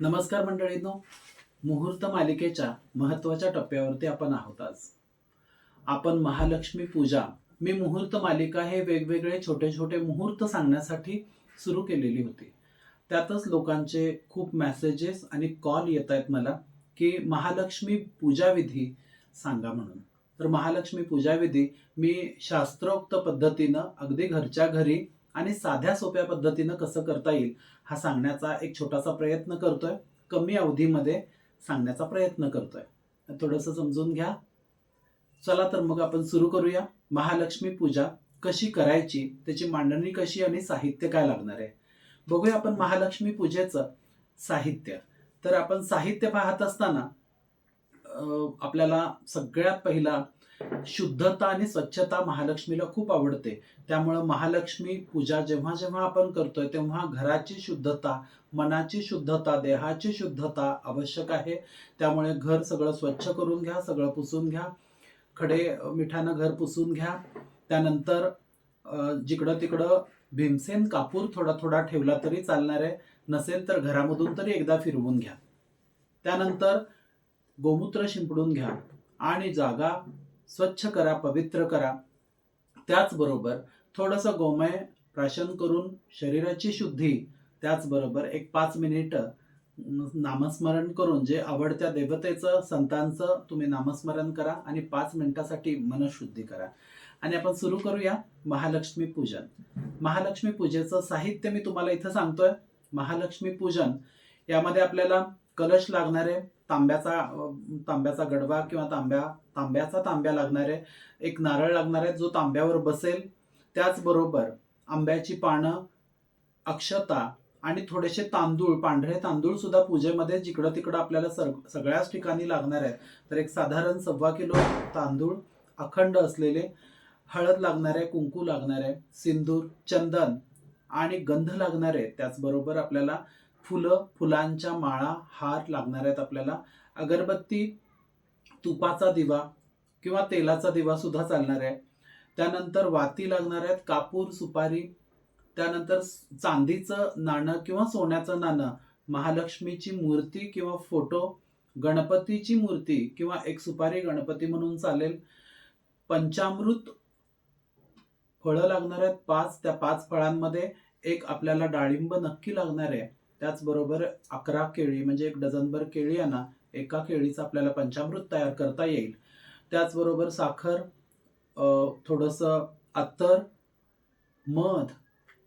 नमस्कार मंडळींनो. मुहूर्त मालिकेच्या महत्त्वाच्या टप्प्यावरती आपण आहोत आज. आपण महालक्ष्मी पूजा मी मुहूर्त मालिका हे वेगवेगळे छोटे छोटे मुहूर्त सांगण्यासाठी सुरू केलेली होती. त्यातच लोकांचे खूप मेसेजेस आणि कॉल येत आहेत मला की महालक्ष्मी पूजाविधी सांगा म्हणून. तर महालक्ष्मी पूजाविधी मी शास्त्रोक्त पद्धतीनं अगदी घरच्या घरी आणि साध्या सोप्या पद्धतीनं कसं करता येईल हा सांगण्याचा एक छोटासा प्रयत्न करतोय. कमी अवधीमध्ये सांगण्याचा प्रयत्न करतोय. थोडंसं समजून घ्या. चला तर मग आपण सुरू करूया. महालक्ष्मी पूजा कशी करायची त्याची मांडणी कशी आणि साहित्य काय लागणार आहे? बघूया आपण महालक्ष्मी पूजेचं साहित्य. तर आपण साहित्य पाहत असताना आपल्याला सगळ्यात पहिला शुद्धता आणि स्वच्छता महालक्ष्मीला खूप आवडते. त्यामुळं महालक्ष्मी पूजा जेव्हा जेव्हा आपण करतोय तेव्हा घराची शुद्धता मनाची शुद्धता देहाची शुद्धता आवश्यक आहे. त्यामुळे घर सगळं स्वच्छ करून घ्या सगळं पुसून घ्या. खडे मिठानं घर पुसून घ्या. त्यानंतर जिकडं तिकडं भीमसेन कापूर थोडा थोडा ठेवला तरी चालणार आहे. नसेल तर घरामधून तरी एकदा फिरवून घ्या. त्यानंतर गोमूत्र शिंपडून घ्या. आणि जागा स्वच्छ करा पवित्र करा. त्याचबरोबर थोडंसं गोमय प्राशन करून शरीराची शुद्धी त्याचबरोबर एक पाच मिनिटं नामस्मरण करून जे आवडत्या देवतेचं संतांचं तुम्ही नामस्मरण करा आणि पाच मिनिटासाठी मनशुद्धी करा. आणि आपण सुरू करूया महालक्ष्मी पूजन. महालक्ष्मी पूजेचं साहित्य मी तुम्हाला इथं सांगतोय. महालक्ष्मी पूजन यामध्ये आपल्याला कलश लागणार आहे तांब्याचा तांब्याचा गडवा किंवा तांब्या तांब्याचा तांब्या लागणार आहे एक नारळ लागणार आहे जो तांब्यावर बसेल त्याचबरोबर आंब्याची पानं अक्षता आणि थोडेसे तांदूळ पांढरे तांदूळ सुद्धा पूजेमध्ये जिकडं तिकडं आपल्याला सर सगळ्याच ठिकाणी लागणार आहेत. तर एक साधारण सव्वा किलो तांदूळ अखंड असलेले हळद लागणार आहे कुंकू लागणार आहे सिंदूर चंदन आणि गंध लागणार आहे त्याचबरोबर आपल्याला फुलं फुलांच्या माळा हार लागणार आहेत आपल्याला. अगरबत्ती तुपाचा दिवा किंवा तेलाचा दिवा सुद्धा चालणार आहे. त्यानंतर वाती लागणार आहेत कापूर सुपारी. त्यानंतर चांदीचं नाणं किंवा सोन्याचं नाणं महालक्ष्मीची मूर्ती किंवा फोटो गणपतीची मूर्ती किंवा एक सुपारी गणपती म्हणून चालेल. पंचामृत फळं लागणार आहेत पाच. त्या पाच फळांमध्ये एक आपल्याला डाळिंब नक्की लागणार आहे. त्याचबरोबर अकरा केळी म्हणजे एक डझनभर केळी आणा एका केळीचं आपल्याला पंचामृत तयार करता येईल. त्याचबरोबर साखर थोडंसं अत्तर मध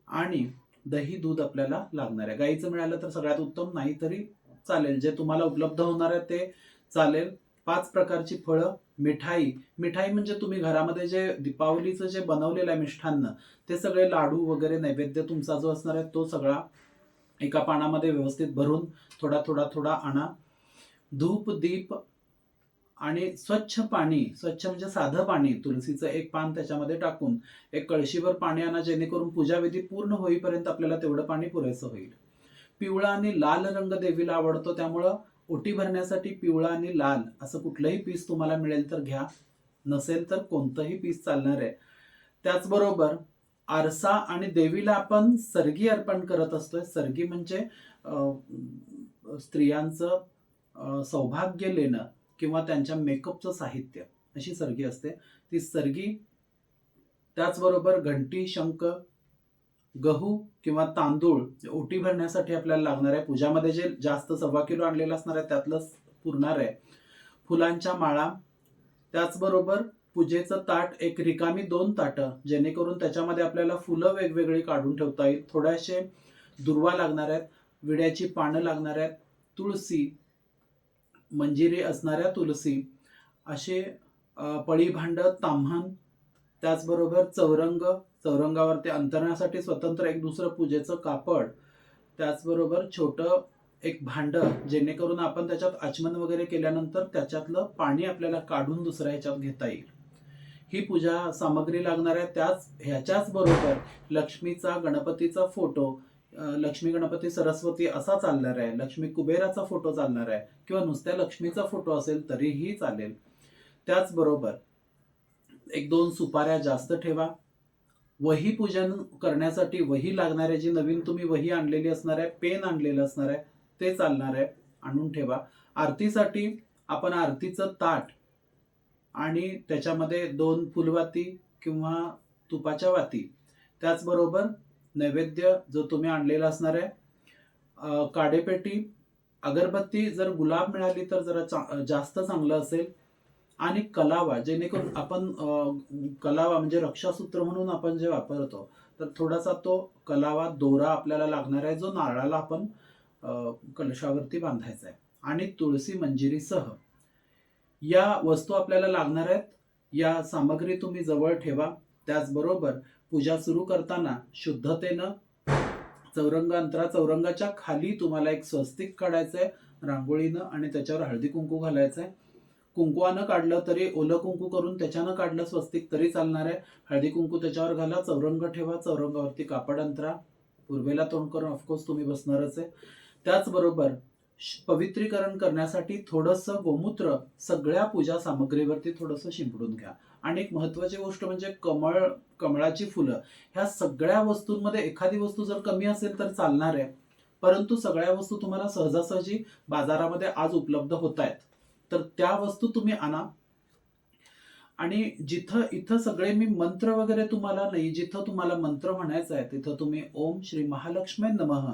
आणि दही दूध आपल्याला लागणार आहे. गाईचं मिळालं तर सगळ्यात उत्तम नाही तरी चालेल. जे तुम्हाला उपलब्ध होणार आहे ते चालेल. पाच प्रकारची फळं मिठाई. मिठाई म्हणजे तुम्ही घरामध्ये जे दीपावलीचं जे बनवलेलं आहे मिष्ठान्न ते सगळे लाडू वगैरे नैवेद्य तुमचा जो असणार आहे तो सगळा एका पानामध्ये व्यवस्थित भरून थोडा थोडा थोडा आणा. धूप दीप आणि स्वच्छ पाणी स्वच्छ म्हणजे साधं पाणी तुलसीचं एक पान त्याच्यामध्ये टाकून एक कळशीभर पाणी आणा जेणेकरून पूजाविधी पूर्ण होईपर्यंत आपल्याला तेवढं पाणी पुरेसं होईल. पिवळा आणि लाल रंग देवीला आवडतो त्यामुळं ओटी भरण्यासाठी पिवळा आणि लाल असं कुठलंही पीस तुम्हाला मिळेल तर घ्या. नसेल तर कोणतंही पीस चालणार आहे. त्याचबरोबर आरसा आणि देवीला आपण सर्गी अर्पण करत असतोय. सर्गी म्हणजे स्त्रियांचं सौभाग्य लेणं किंवा त्यांच्या मेकअपचं साहित्य अशी सर्गी असते. ती सर्गी त्याचबरोबर घंटी शंख गहू किंवा तांदूळ ओटी भरण्यासाठी आपल्याला लागणार आहे. पूजामध्ये जे जास्त सव्वा किलो आणलेलं असणार आहे त्यातलंच पुरणार आहे. फुलांच्या माळा त्याचबरोबर पूजेचं ताट एक रिकामी दोन ताटं जेणेकरून त्याच्यामध्ये आपल्याला फुलं वेगवेगळी काढून ठेवता येईल. थोड्याशे दुर्वा लागणार आहेत विड्याची पानं लागणार आहेत तुळशी मंजिरी असणाऱ्या तुलसी असे पळीभांडं पळी ताम्हण त्याचबरोबर चौरंग चौरंगावरती अंतरण्यासाठी स्वतंत्र एक दुसरं पूजेचं कापड त्याचबरोबर छोटं एक भांडं जेणेकरून आपण त्याच्यात आचमन वगैरे केल्यानंतर त्याच्यातलं पाणी आपल्याला काढून दुसऱ्या ह्याच्यात घेता येईल. ही पूजा सामग्री लागणार आहे त्याच ह्याच्याच बरोबर लक्ष्मीचा गणपतीचा फोटो लक्ष्मी गणपती सरस्वती असा चालणार आहे. लक्ष्मी कुबेराचा फोटो चालणार आहे. किंवा नुसत्या लक्ष्मीचा फोटो असेल तरीही चालेल. त्याचबरोबर एक दोन सुपाऱ्या जास्त ठेवा. वही पूजन करण्यासाठी वही लागणार आहे जी नवीन तुम्ही वही आणलेली असणार आहे पेन आणलेलं असणार आहे ते चालणार आहे आणून ठेवा. आरतीसाठी आपण आरतीचं ताट आणि त्याच्यामध्ये दोन फुलवाती किंवा तुपाच्या वाती. त्याचबरोबर नैवेद्य जो तुम्ही आणलेला असणार आहे काडेपेटी अगरबत्ती जर गुलाब मिळाली तर जरा चा जास्त चांगलं असेल. आणि कलावा जेणेकरून आपण कलावा म्हणजे रक्षासूत्र म्हणून आपण जे वापरतो तर थोडासा तो कलावा दोरा आपल्याला लागणार आहे जो नारळाला आपण कलशावरती बांधायचा आहे. आणि तुळशी मंजिरीसह या वस्तू आपल्याला लागणार आहेत या सामग्री तुम्ही जवळ ठेवा. त्याचबरोबर पूजा सुरू करताना शुद्धतेनं चौरंग अंतरा चौरंगाच्या खाली तुम्हाला एक स्वस्तिक काढायचं आहे रांगोळीनं आणि त्याच्यावर हळदी कुंकू घालायचं आहे कुंकवानं काढलं तरी ओलं कुंकू करून त्याच्यानं काढलं स्वस्तिक तरी चालणार आहे. हळदी कुंकू त्याच्यावर घाला चौरंग ठेवा चौरंगावरती कापड अंतरा. पूर्वेला तोंड करून ऑफकोर्स तुम्ही बसणारच आहे. त्याचबरोबर पवित्रीकरण करण्यासाठी थोडंसं गोमूत्र सगळ्या पूजा सामग्रीवरती थोडंसं शिंपडून घ्या. आणि एक महत्वाची गोष्ट म्हणजे कमळ कमळाची फुलं ह्या सगळ्या वस्तूंमध्ये एखादी वस्तू जर कमी असेल तर चालणार आहे. परंतु सगळ्या वस्तू तुम्हाला सहजासहजी बाजारामध्ये आज उपलब्ध होत आहेत तर त्या वस्तू तुम्ही आणा. आणि जिथं इथं सगळे मी मंत्र वगैरे तुम्हाला नाही जिथं तुम्हाला मंत्र म्हणायचा आहे तिथं तुम्ही ओम श्री महालक्ष्मी नमः.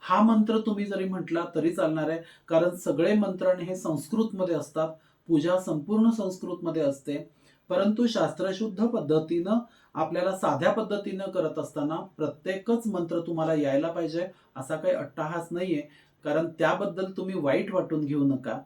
हा मंत्र तुम्ही जरी म्हटला तरी चालणार आहे. कारण सगळे मंत्र हे संस्कृतमध्ये असतात. पूजा संपूर्ण संस्कृतमध्ये असते. परंतु शास्त्रशुद्ध पद्धतीनं आपल्याला साध्या पद्धतीनं करत असताना प्रत्येकच मंत्र तुम्हाला यायला पाहिजे असा काही अट्टाहास नाहीये. कारण त्याबद्दल तुम्ही वाईट वाटून घेऊ नका.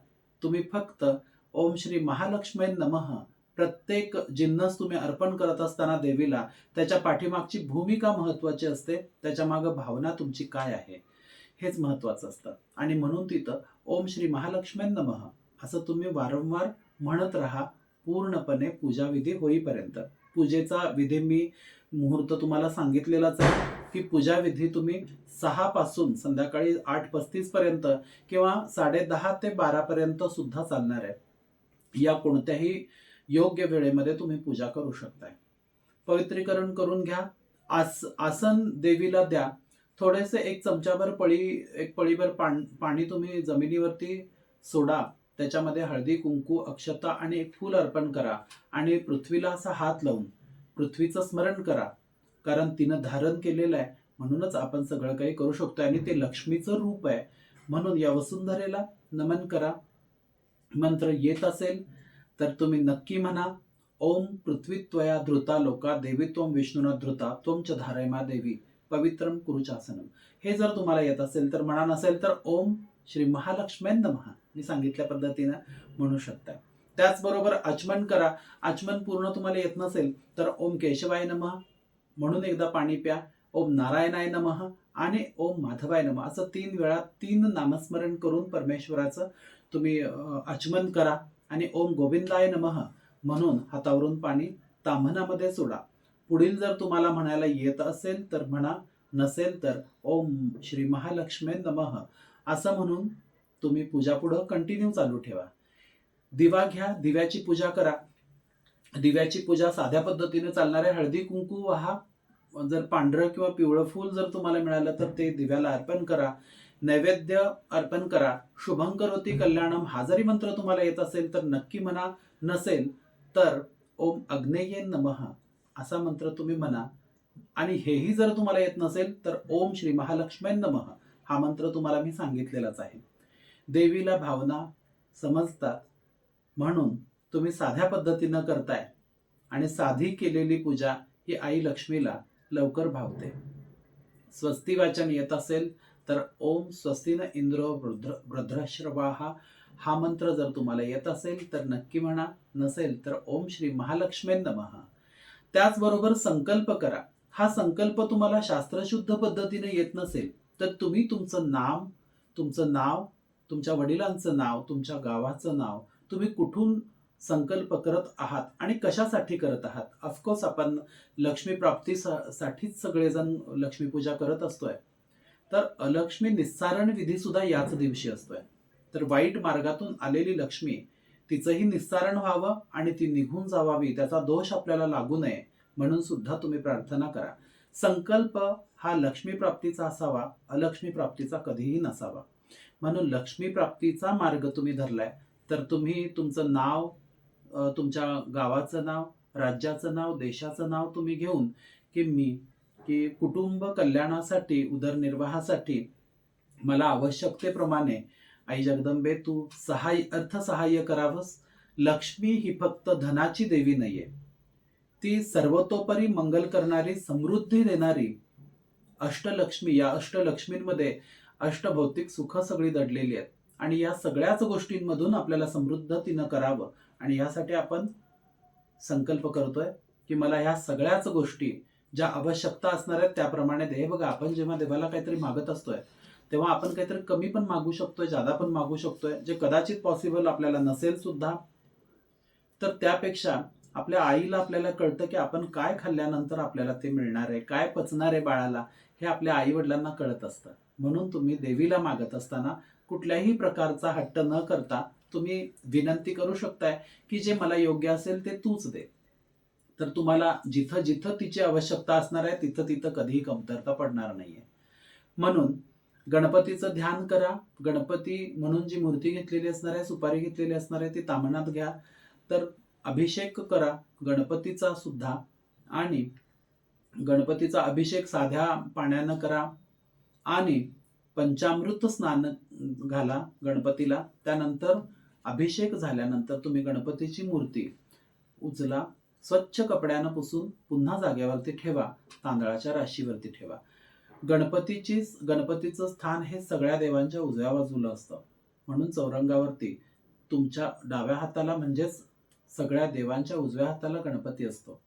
तुम्ही फक्त ओम श्री महालक्ष्मी नमः प्रत्येक जिन्नस तुम्ही अर्पण करत असताना देवीला त्याच्या पाठीमागची भूमिका महत्वाची असते. त्याच्या मागं भावना तुमची काय आहे? हेच महत्वाचं असतं. आणि म्हणून तिथं ओम श्री महालक्ष्मी नमः असं तुम्ही वारंवार म्हणत राहा. पूर्णपणे पूजाविधी होईपर्यंत. पूजेचा विधी मी मुहूर्त तुम्हाला सांगितलेलाच आहे की पूजा विधी तुम्ही सहापासून संध्याकाळी आठ पस्तीस पर्यंत किंवा साडे दहा ते बारापर्यंत सुद्धा चालणार आहे. या कोणत्याही योग्य वेळेमध्ये तुम्ही पूजा करू शकताय. पवित्रीकरण करून घ्या. आस आसन देवीला द्या. थोडेसे एक चमचाभर पळी एक पळीभर पाण पाणी तुम्ही जमिनीवरती सोडा. त्याच्यामध्ये हळदी कुंकू अक्षता आणि एक फूल अर्पण करा. आणि पृथ्वीला असा हात लावून पृथ्वीचं स्मरण करा. कारण तिनं धारण केलेलं आहे. म्हणूनच आपण सगळं काही करू शकतो आणि ते लक्ष्मीचं रूप आहे. म्हणून या वसुंधरेला नमन करा. मंत्र येत असेल तर तुम्ही नक्की म्हणा ओम पृथ्वी त्वया धृता लोका देवी त्वम विष्णुना धृता त्वम च धारयमा देवी. पवित्रम कुरुचासनम. हे जर तुम्हाला येत असेल तर म्हणा नसेल तर ओम श्री महालक्ष्म्यांद नमः. मी सांगितल्या पद्धतीनं म्हणू शकता. त्याचबरोबर आचमन करा. आचमन पूर्ण तुम्हाला येत नसेल तर ओम केशवाय नमः. म्हणून एकदा पाणी प्या. ओम नारायणाय नमः आणि ओम माधवाय नमः. असं तीन वेळा तीन नामस्मरण करून परमेश्वराचं तुम्ही आचमन करा आणि ओम गोविंदाय नमः म्हणून हातावरून पाणी ताम्हनामध्ये सोडा. पुढील जर तुम्हाला म्हणायला येत असेल तर म्हणा नसेल तर ओम श्री महालक्ष्मी नमः. असं म्हणून तुम्ही पूजा पुढं कंटिन्यू चालू ठेवा. दिवा घ्या दिव्याची पूजा करा. दिव्याची पूजा साध्या पद्धतीने चालणारे हळदी कुंकू वाहा जर पांढरं किंवा पिवळं फूल जर तुम्हाला मिळालं तर ते दिव्याला अर्पण करा. नैवेद्य अर्पण करा. शुभंकरोती कल्याणम हा जरी मंत्र तुम्हाला येत असेल तर नक्की म्हणा नसेल तर ओम अग्नेय नमः. असा मंत्र तुम्ही म्हणा. आणि हेही जर तुम्हाला येत नसेल तर ओम श्री महालक्ष्मी नमः. हा मंत्र तुम्हाला मी सांगितलेलाच आहे. देवीला भावना समजतात. म्हणून तुम्ही साध्या पद्धतीनं करताय. आणि साधी केलेली पूजा ही आई लक्ष्मीला लवकर भावते. स्वस्ती वाचन येत असेल तर ओम स्वस्तीन इंद्रो वृद्र वृद्रश्रवाहा हा मंत्र जर तुम्हाला येत असेल तर नक्की म्हणा. नसेल तर ओम श्री महालक्ष्मी नमः. त्याचबरोबर संकल्प करा. हा संकल्प तुम्हाला शास्त्रशुद्ध पद्धतीने येत नसेल तर तुम्ही तुमचं नाव तुमचं नाव तुमच्या वडिलांचं नाव तुमच्या गावाचं नाव तुम्ही कुठून संकल्प करत आहात आणि कशासाठी करत आहात? ऑफकोर्स आपण लक्ष्मी प्राप्तीसाठीच सगळेजण लक्ष्मीपूजा करत असतोय. तर अलक्ष्मी निस्सारण विधी सुद्धा याच दिवशी असतोय. तर वाईट मार्गातून आलेली लक्ष्मी तिचंही निस्सारण व्हावं आणि ती निघून जावावी त्याचा दोष आपल्याला लागू नये म्हणून सुद्धा तुम्ही प्रार्थना करा. संकल्प हा लक्ष्मी प्राप्तीचा असावा अलक्ष्मी प्राप्तीचा कधीही नसावा. म्हणून लक्ष्मी प्राप्तीचा मार्ग तुम्ही धरलाय तर तुम्ही तुमचं नाव तुमच्या गावाचं नाव राज्याचं नाव देशाचं नाव तुम्ही घेऊन की मी की कुटुंब कल्याणासाठी उदरनिर्वाहासाठी मला आवश्यकतेप्रमाणे आई जगदंबे तू सहाय्य अर्थसहाय्य करावंस. लक्ष्मी ही फक्त धनाची देवी नाहीये. ती सर्वतोपरी मंगल करणारी समृद्धी देणारी अष्टलक्ष्मी या अष्टलक्ष्मींमध्ये अष्टभौतिक सुख सगळी दडलेली आहेत. आणि या सगळ्याच गोष्टींमधून आपल्याला समृद्ध तिनं करावं. आणि यासाठी आपण संकल्प करतोय की मला ह्या सगळ्याच गोष्टी ज्या आवश्यकता असणार आहेत त्याप्रमाणे दे. बघा आपण जेव्हा देवाला काहीतरी मागत असतोय तेव्हा आपण काहीतरी कमी पण मागू शकतोय जादा पण मागू शकतोय जे कदाचित पॉसिबल आपल्याला नसेल सुद्धा. तर त्यापेक्षा आपल्या आईला आपल्याला कळतं की आपण काय खाल्ल्यानंतर आपल्याला ते मिळणार आहे काय पचणार आहे बाळाला हे आपल्या आई वडिलांना कळत असतं. म्हणून तुम्ही देवीला मागत असताना कुठल्याही प्रकारचा हट्ट न करता तुम्ही विनंती करू शकताय की जे मला योग्य असेल ते तूच दे. तर तुम्हाला जिथं जिथं तिची आवश्यकता असणार आहे तिथं तिथं कधीही कमतरता पडणार नाहीये. म्हणून गणपतीचं ध्यान करा. गणपती म्हणून जी मूर्ती घेतलेली असणार आहे सुपारी घेतलेली असणार आहे ती तामणात घ्या. तर अभिषेक करा गणपतीचा सुद्धा. आणि गणपतीचा अभिषेक साध्या पाण्यानं करा. आणि पंचामृत स्नान घाला गणपतीला. त्यानंतर अभिषेक झाल्यानंतर तुम्ही गणपतीची मूर्ती उचला स्वच्छ कपड्यानं पुसून पुन्हा जागेवरती ठेवा. तांदळाच्या राशीवरती ठेवा. गणपतीचीच गणपतीचं स्थान हे सगळ्या देवांच्या उजव्या बाजूला असतं. म्हणून चौरंगावरती तुमच्या डाव्या हाताला म्हणजेच सगळ्या देवांच्या उजव्या हाताला गणपती असतो.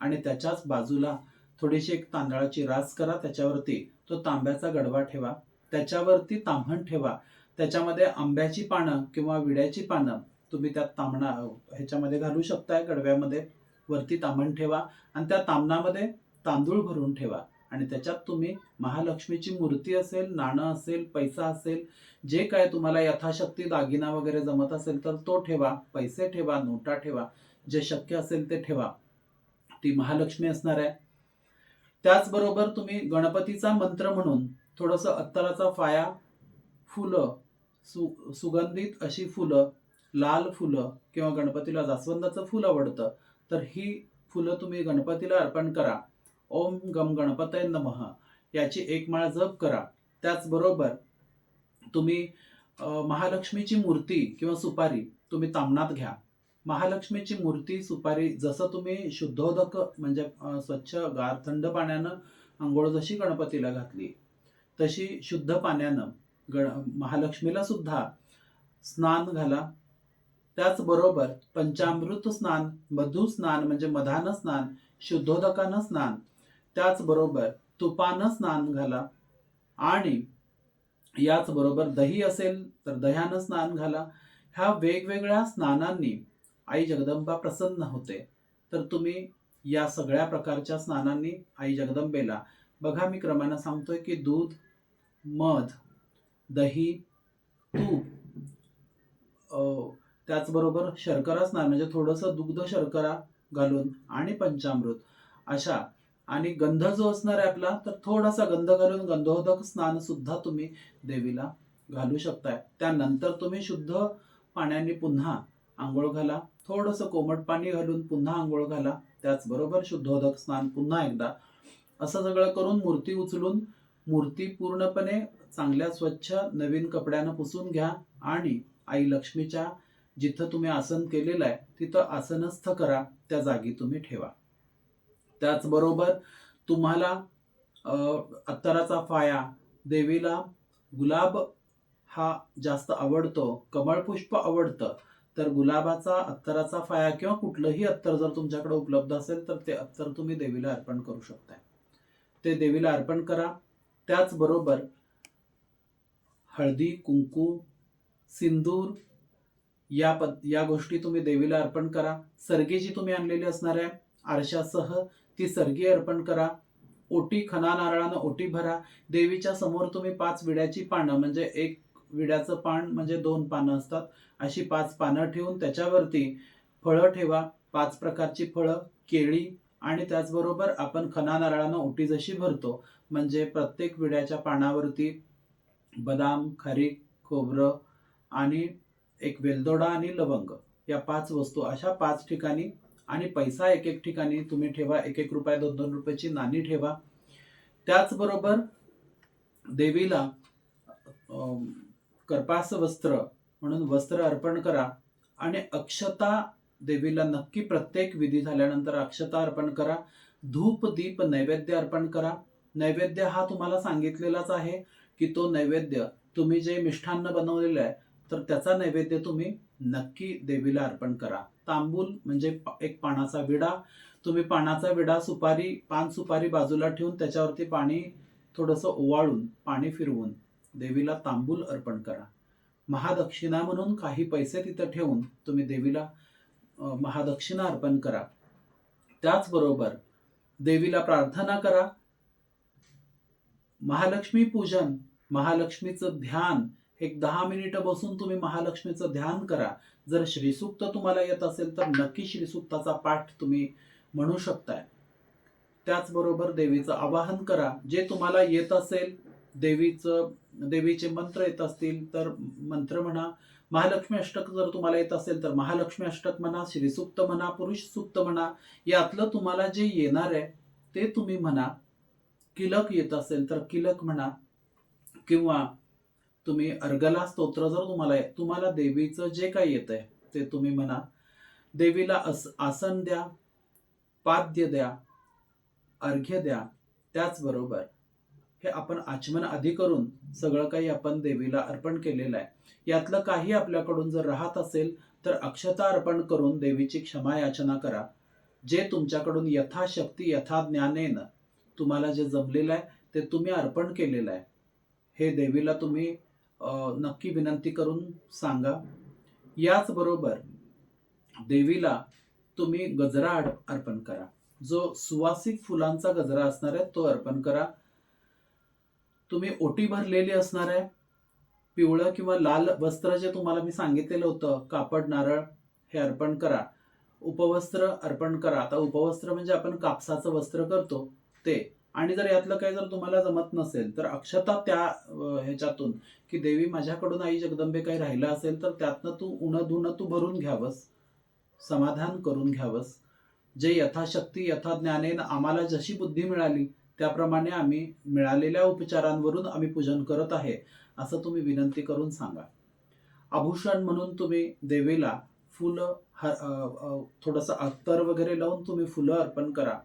आणि त्याच्याच बाजूला थोडीशी एक तांदळाची रास करा त्याच्यावरती तो तांब्याचा गडवा ठेवा त्याच्यावरती ताम्हण ठेवा त्याच्यामध्ये आंब्याची पानं किंवा विड्याची पानं तुम्ही त्यात तांबणा ह्याच्यामध्ये घालू शकताय गडव्यामध्ये. वरती तांबण ठेवा आणि त्या तामणामध्ये तांदूळ भरून ठेवा. आणि त्याच्यात तुम्ही महालक्ष्मीची मूर्ती असेल नाणं असेल पैसा असेल जे काय तुम्हाला यथाशक्ती दागिना वगैरे जमत असेल तर तो ठेवा पैसे ठेवा नोटा ठेवा जे शक्य असेल ते ठेवा. ती महालक्ष्मी असणार आहे. त्याचबरोबर तुम्ही गणपतीचा मंत्र म्हणून थोडंसं अत्तराचा फाया फुलं सु सुगंधित अशी फुलं लाल फुलं किंवा गणपतीला जास्वंदाचं फुल आवडतं तर ही फुलं तुम्ही गणपतीला अर्पण करा. ओम गम गणपतय नमः. याची एक माळ जप करा. त्याचबरोबर तुम्ही महालक्ष्मीची मूर्ती किंवा सुपारी तुम्ही तामणात घ्या. महालक्ष्मीची मूर्ती सुपारी जसं तुम्ही शुद्धोदक म्हणजे स्वच्छ गार थंड पाण्यानं आंघोळ जशी गणपतीला घातली तशी शुद्ध पाण्यानं गण महालक्ष्मीला सुद्धा स्नान घाला. त्याचबरोबर पंचामृत स्नान मधु स्नान म्हणजे मधान स्नान शुद्धोदकानं स्नान त्याचबरोबर तुपानं स्नान घाला. आणि याचबरोबर दही असेल तर दह्यानं स्नान घाला. ह्या वेगवेगळ्या स्नानांनी आई जगदंबा प्रसन्न होते. तर तुम्ही या सगळ्या प्रकारच्या स्नानांनी आई जगदंबेला. बघा मी क्रमानं सांगतोय की दूध मध दही तूप त्याचबरोबर शर्करा स्नान म्हणजे थोडंसं दुग्ध शर्करा घालून आणि पंचामृत. अशा आणि गंध जो असणार आहे आपला तर थोडासा गंध घालून गंधोदक स्नान सुद्धा तुम्ही देवीला घालू शकताय. त्यानंतर तुम्ही शुद्ध पाण्याने पुन्हा आंघोळ घाला. थोडंसं कोमट पाणी घालून पुन्हा आंघोळ घाला. त्याचबरोबर शुद्धोदक स्नान पुन्हा एकदा. असं सगळं करून मूर्ती उचलून मूर्ती पूर्णपणे चांगल्या स्वच्छ नवीन कपड्यानं पुसून घ्या. आणि आई लक्ष्मीच्या जिथं तुम्ही आसन केलेलं आहे तिथं आसनस्थ करा. त्या जागी तुम्ही ठेवा. त्याचबरोबर तुम्हाला अत्तराचा फाया देवीला गुलाब हा जास्त आवडतो कमळपुष्प आवडतं तर गुलाबाचा अत्तराचा फाया किंवा कुठलंही अत्तर जर तुमच्याकडे उपलब्ध असेल तर ते अत्तर तुम्ही देवीला अर्पण करू शकता ते देवीला अर्पण करा. त्याचबरोबर हळदी कुंकू सिंदूर या पद या गोष्टी तुम्ही देवीला अर्पण करा. सरगी जी तुम्ही आणलेली असणार आहे. आरशासह ती सर्गी अर्पण करा. ओटी खना नारळानं ओटी भरा. देवीच्या समोर तुम्ही पाच विड्याची पानं म्हणजे एक विड्याचं पान म्हणजे दोन पानं असतात. अशी पाच पानं ठेवून त्याच्यावरती फळं ठेवा. पाच प्रकारची फळं केळी आणि त्याचबरोबर आपण खना नारळानं ओटी जशी भरतो म्हणजे प्रत्येक विड्याच्या पानावरती बदाम खारीक खोबरं आणि एक वेलदोडा आणि लवंग या पाच वस्तू अशा पाच ठिकाणी आणि पैसा एक एक ठिकाणी तुम्ही ठेवा एक एक रुपये दोन दोन रुपयाची नाणी ठेवा. त्याचबरोबर देवीला कर्पास वस्त्र म्हणून वस्त्र अर्पण करा आणि अक्षता देवीला नक्की प्रत्येक विधी झाल्यानंतर अक्षता अर्पण करा. धूप दीप नैवेद्य अर्पण करा. नैवेद्य हा तुम्हाला सांगितलेलाच आहे की तो नैवेद्य तुम्ही जे मिष्ठान्न बनवलेलं आहे तर त्याचा नैवेद्य तुम्ही नक्की देवीला अर्पण करा. तांबूल म्हणजे एक पानाचा विडा. तुम्ही पानाचा विडा सुपारी पान सुपारी बाजूला ठेवून त्याच्यावरती पाणी थोडंसं ओवाळून पाणी फिरवून देवीला तांबूल अर्पण करा. महादक्षिणा म्हणून काही पैसे तिथं ठेवून तुम्ही देवीला महादक्षिणा अर्पण करा. त्याचबरोबर देवीला प्रार्थना करा. महालक्ष्मी पूजन महालक्ष्मीचं ध्यान एक दहा मिनिटं बसून तुम्ही महालक्ष्मीचं ध्यान करा. जर श्रीसूक्त तुम्हाला येत असेल तर नक्की श्रीसूक्ताचा पाठ तुम्ही म्हणू शकताय. त्याचबरोबर देवीचं आवाहन करा. जे तुम्हाला येत असेल देवीचं देवीचे मंत्र येत असतील तर मंत्र म्हणा. महालक्ष्मी अष्टक जर तुम्हाला येत असेल तर महालक्ष्मी अष्टक म्हणा श्रीसूक्त म्हणा पुरुष सूक्त म्हणा यातलं तुम्हाला जे येणार आहे ते तुम्ही म्हणा. किलक येत असेल तर किलक म्हणा किंवा तुम्ही अर्गला स्तोत्र जर तुम्हाला तुम्हाला देवीचं जे काही येत आहे ते तुम्ही म्हणा. देवीला अस आसन द्या पाद्य द्या अर्घ्य द्या त्याचबरोबर हे आपण आचमन आधी करून सगळं काही आपण देवीला अर्पण केलेलं आहे. यातलं काही आपल्याकडून जर राहत असेल तर अक्षता अर्पण करून देवीची क्षमा याचना करा. जे तुमच्याकडून यथाशक्ती यथा ज्ञानेनं तुम्हाला जे जमलेलं आहे ते तुम्ही अर्पण केलेलं आहे. हे देवीला तुम्ही नक्की विनंती करून सांगा. याचबरोबर देवीला तुम्ही गजरा अर्पण करा. जो सुवासिक फुलांचा गजरा असणार आहे तो अर्पण करा. तुम्ही ओटी भरलेली असणार आहे. पिवळं किंवा लाल वस्त्र जे तुम्हाला मी सांगितलेलं होतं कापड नारळ हे अर्पण करा. उपवस्त्र अर्पण करा. आता उपवस्त्र म्हणजे आपण कापसाचं वस्त्र करतो ते आणि जर यातलं काही जर तुम्हाला जमत नसेल तर अक्षता त्या ह्याच्यातून की देवी माझ्याकडून आई जगदंबे काही राहिलं असेल तर त्यातनं तू उणं धुणं तू भरून घ्यावंस समाधान करून घ्यावंस. जे यथाशक्ती यथा ज्ञानेन आम्हाला जशी बुद्धी मिळाली त्याप्रमाणे आम्ही मिळालेल्या उपचारांवरून आम्ही पूजन करत आहे असं तुम्ही विनंती करून सांगा. आभूषण म्हणून तुम्ही देवीला फुलं ह- थोडंसं अत्तर वगैरे लावून तुम्ही फुलं अर्पण करा.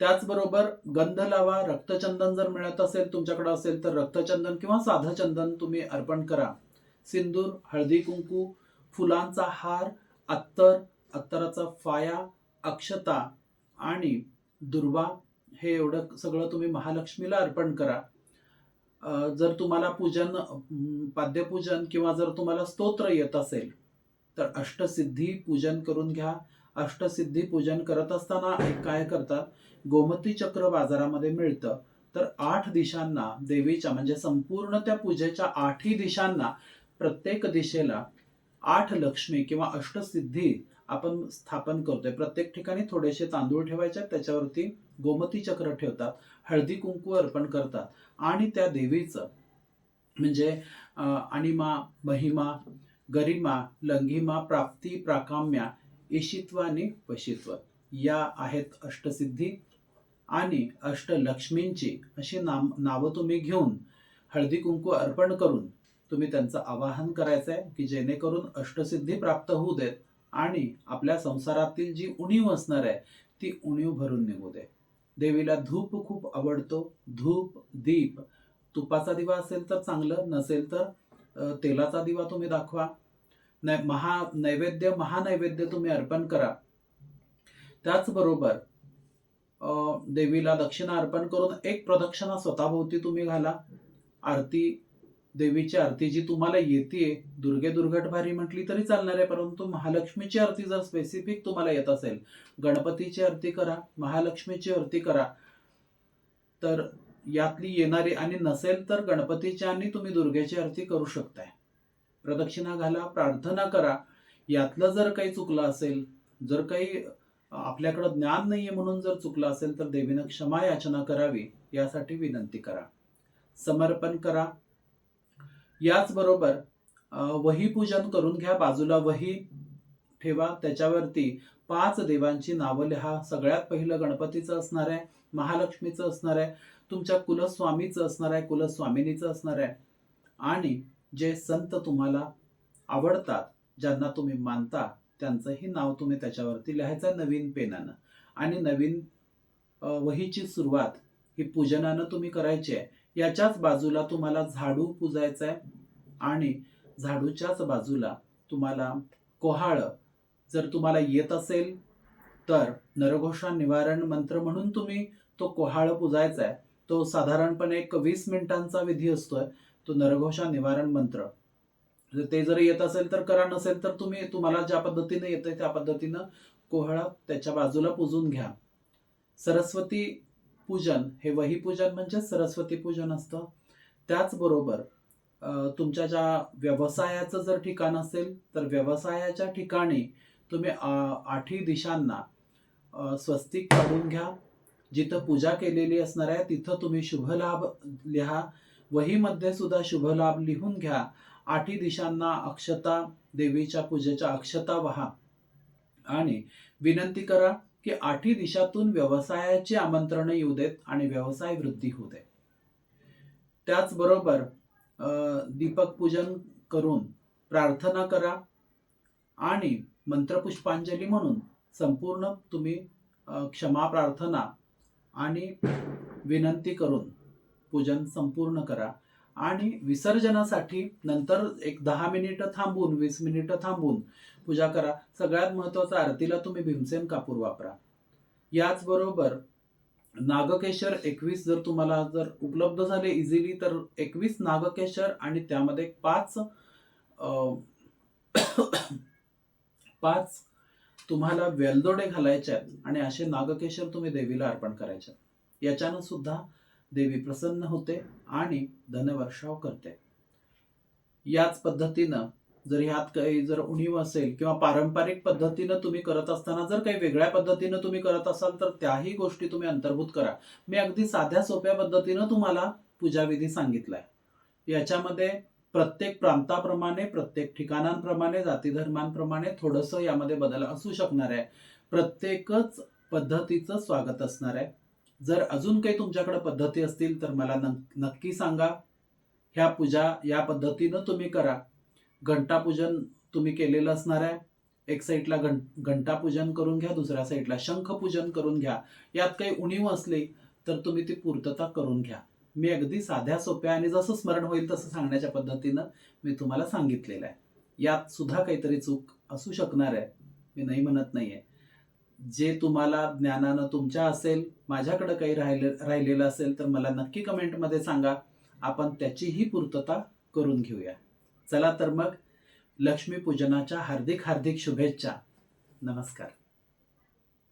त्याचबरोबर गंध लावा रक्तचंदन जर मिळत असेल तुमच्याकडे असेल तर रक्तचंदन किंवा साधं चंदन तुम्ही अर्पण करा. सिंदूर हळदी कुंकू फुलांचा हार अत्तर अत्तराचा फाया अक्षता आणि दुर्वा हे एवढं सगळं तुम्ही महालक्ष्मीला अर्पण करा. जर तुम्हाला पूजन पाद्यपूजन किंवा जर तुम्हाला स्तोत्र येत असेल तर अष्टसिद्धी पूजन करून घ्या. अष्टसिद्धी पूजन करत असताना काय करतात? गोमती चक्र बाजारामध्ये मिळतं. तर आठ दिशांना देवीच्या म्हणजे संपूर्ण त्या पूजेच्या आठही दिशांना प्रत्येक दिशेला आठ लक्ष्मी किंवा अष्टसिद्धी आपण स्थापन करतोय. प्रत्येक ठिकाणी थोडेसे तांदूळ ठेवायचे त्याच्यावरती गोमती चक्र ठेवतात हळदी कुंकू अर्पण करतात आणि त्या देवीचं म्हणजे अं, अणिमा महिमा गरिमा लंघिमा प्राप्ती प्राकाम्या ईशित्व आणि वशित्व या आहेत अष्टसिद्धी आणि अष्टलक्ष्मींची. अशी नाम नावं तुम्ही घेऊन हळदी कुंकू अर्पण करून तुम्ही त्यांचं आवाहन करायचं आहे की जेणेकरून अष्टसिद्धी प्राप्त होऊ देत आणि आपल्या संसारातील जी उणीव असणार आहे ती उणीव भरून निघू दे. देवीला धूप खूप आवडतो. धूप दीप. तुपाचा दिवा असेल तर चांगलं नसेल तर तेलाचा दिवा तुम्ही दाखवा. नै महा नैवेद्य महानैवेद्य तुम्ही अर्पण करा. त्याचबरोबर देवीला दक्षिणा अर्पण करून एक प्रदक्षिणा स्वतःभोवती तुम्ही घाला. आरती देवीची आरती जी तुम्हाला येते दुर्गे दुर्घट भारी म्हटली तरी चालणार आहे परंतु महालक्ष्मीची आरती जर स्पेसिफिक तुम्हाला येत असेल गणपतीची आरती करा महालक्ष्मीची आरती करा. तर यातली येणारी आणि नसेल तर गणपतीची आणि तुम्ही दुर्गेची आरती करू शकताय. प्रदक्षिणा घाला प्रार्थना करा. यातलं जर काही चुकलं असेल जर काही आपल्याकडं ज्ञान नाहीये म्हणून जर चुकलं असेल तर देवीनं क्षमा याचना करावी यासाठी विनंती करा. समर्पण करा. याचबरोबर वही पूजन करून घ्या बाजूला वही ठेवा. त्याच्यावरती पाच देवांची नावं लिहा. सगळ्यात पहिलं गणपतीचं असणार आहे महालक्ष्मीचं असणार आहे तुमच्या कुलस्वामीचं असणार आहे कुलस्वामिनीचं असणार आहे. आणि जे संत तुम्हाला आवडतात ज्यांना तुम्ही मानता त्यांचंही नाव तुम्ही त्याच्यावरती लिहायचं नवीन पेनानं. आणि नवीन वहीची सुरुवात ही पूजनानं तुम्ही करायची आहे. याच्याच बाजूला तुम्हाला झाडू पूजायचं आहे आणि झाडूच्याच बाजूला तुम्हाला कोहाळ जर तुम्हाला येत असेल तर नरघोषा निवारण मंत्र म्हणून तुम्ही तो कोहाळ पुजायचा आहे. तो साधारणपणे एक वीस मिनिटांचा विधी असतोय. तो नरघोषा निवारण मंत्र. ते जर येत असेल तर करा नसेल तर तुम्ही तुम्हाला ज्या पद्धतीने येतंय त्या पद्धतीनं कोहळा त्याच्या बाजूला पुजून घ्या. सरस्वती पूजन हे वही पूजन म्हणजे सरस्वती पूजन असतं. त्याचबरोबर तुमच्या ज्या व्यवसायाचं जर ठिकाण असेल तर व्यवसायाच्या ठिकाणी तुम्ही आ- आठी दिशांना स्वस्तिक काढून घ्या. जिथं पूजा केलेली असणार आहे तिथं तुम्ही शुभलाभ लिहा. वहीमध्ये सुद्धा शुभलाभ लिहून घ्या. आठी दिशांना अक्षता देवीच्या पूजेच्या अक्षता वहा. आणि विनंती करा की आठी दिशातून व्यवसायाची आमंत्रण येऊ देत आणि व्यवसाय वृद्धी होऊ दे. त्याचबरोबर दीपक पूजन करून प्रार्थना करा आणि मंत्रपुष्पांजली म्हणून संपूर्ण तुम्ही क्षमा प्रार्थना आणि विनंती करून पूजन संपूर्ण करा. आणि विसर्जनासाठी नंतर एक दहा मिनिटं थांबून वीस मिनिटं थांबून पूजा करा. सगळ्यात महत्त्वाचं आरतीला तुम्ही भीमसेन कापूर वापरा. याचबरोबर नागकेशर एकवीस जर तुम्हाला जर उपलब्ध झाले इझिली तर एकवीस नागकेशर आणि त्यामध्ये पाच पाच तुम्हाला वेलदोडे घालायचे आहेत आणि असे नागकेशर तुम्ही देवीला अर्पण करायचे याच्यानं सुद्धा देवी प्रसन्न होते आणि धनवर्षाव करते. याच पद्धतीनं जर ह्यात काही जर उणीव असेल किंवा पारंपरिक पद्धतीनं तुम्ही करत असताना जर काही वेगळ्या पद्धतीनं तुम्ही करत असाल तर त्याही गोष्टी तुम्ही अंतर्भूत करा. मी अगदी साध्या सोप्या पद्धतीनं तुम्हाला पूजाविधी सांगितलाय. याच्यामध्ये प्रत्येक प्रांताप्रमाणे प्रत्येक ठिकाणांप्रमाणे जाती धर्मांप्रमाणे थोडंसं यामध्ये बदल असू शकणार आहे. प्रत्येकच पद्धतीचं स्वागत असणार आहे. जर अजून काही तुमच्याकडे पद्धती असतील तर मला नक्की सांगा. ह्या पूजा या पद्धतीनं तुम्ही करा. घंटापूजन तुम्ही केलेलं असणार आहे. एक साईडला घं घंटापूजन करून घ्या दुसऱ्या साईडला शंखपूजन करून घ्या. यात काही उणीव असली तर तुम्ही ती पूर्तता करून घ्या. मी अगदी साध्या सोप्या आणि जसं स्मरण होईल तसं सांगण्याच्या पद्धतीनं मी तुम्हाला सांगितलेलं आहे. यात सुद्धा काहीतरी चूक असू शकणार आहे. मी नाही म्हणत नाही आहे जे तुम्हाला ज्ञानानं तुमच्या असेल माझ्याकडे काही राहिले राहिलेलं असेल तर मला नक्की कमेंटमध्ये सांगा. आपण त्याचीही पूर्तता करून घेऊया. चला तर मग लक्ष्मी पूजनाच्या हार्दिक हार्दिक शुभेच्छा. नमस्कार.